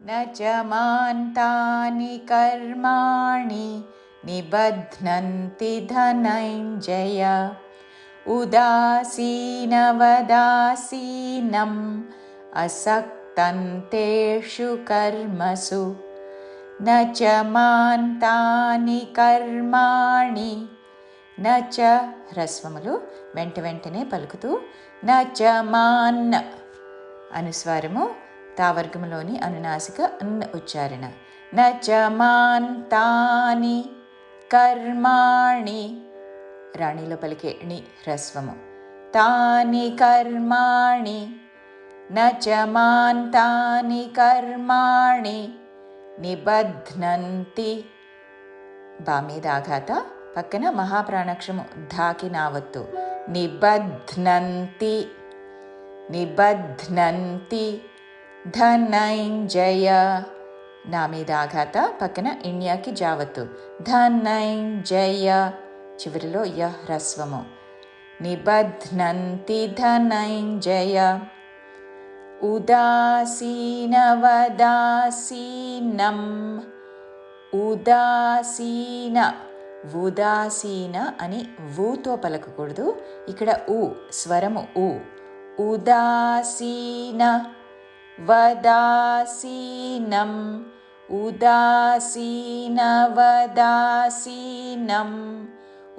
न च मान्तानि कर्माणि निबध्नन्ति धनञ्जय उदासीनवदासीनम् असक्तन्तेषु कर्मसु न च మాంతాని కర్మాణి నచ హ్రస్వములు వెంట వెంటనే పలుకుతూ నచ మాన్న అనుస్వారము తావర్గములోని అనునాసిక అన్న ఉచ్చారణ. నచమాన్ తాని కర్మాణి రాణిలో పలికే ణి హ్రస్వము. తాని కర్మాణి నచమాన్ తాని కర్మాణి నిబధ్నంతి. బా మీద ఆఘాత పక్కన మహాప్రాణక్షము ధాకి నావత్తు నిబధ్నంతి నిబధ్నంతి. ధనైంజయ. నా మీద ఆఘాత పక్కన ఇండియాకి జావత్తు. ధనైంజయ. చివరిలో య హ్రస్వము. నిబధ్నంతి ధనైంజయ. ఉదాసీనవదాసీనం. ఉదాసీన ఉదాసీన అని ఊతో పలకకూడదు ఇక్కడ ఉ స్వరము ఉ ఉదాసీన. వదాసీనం ఉదాసీనవదాసీనం ఉదాసీనవదాసీనం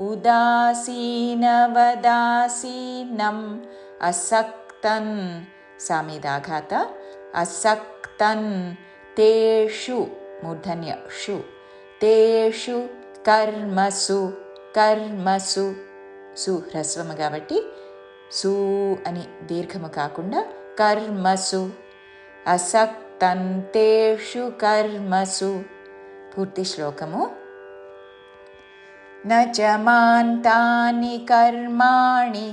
ఉదాసీన వదాసీనం అసక్తన్ సామీదాఘాత అసక్తన్ తేషు మూర్ధన్య షు తేషు కర్మసు కర్మసు సు హ్రస్వము కాబట్టి సు అని దీర్ఘము కాకుండా కర్మసు असक्तन्तेषु कर्मसु पूर्तिश्लोकमु न च मान्तानि कर्माणि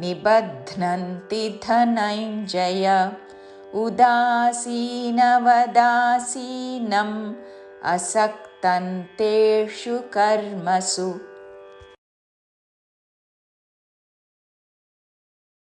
निबध्नन्ति धनञ्जय उदासीनवदासीनम् असक्तन्तेषु कर्मसु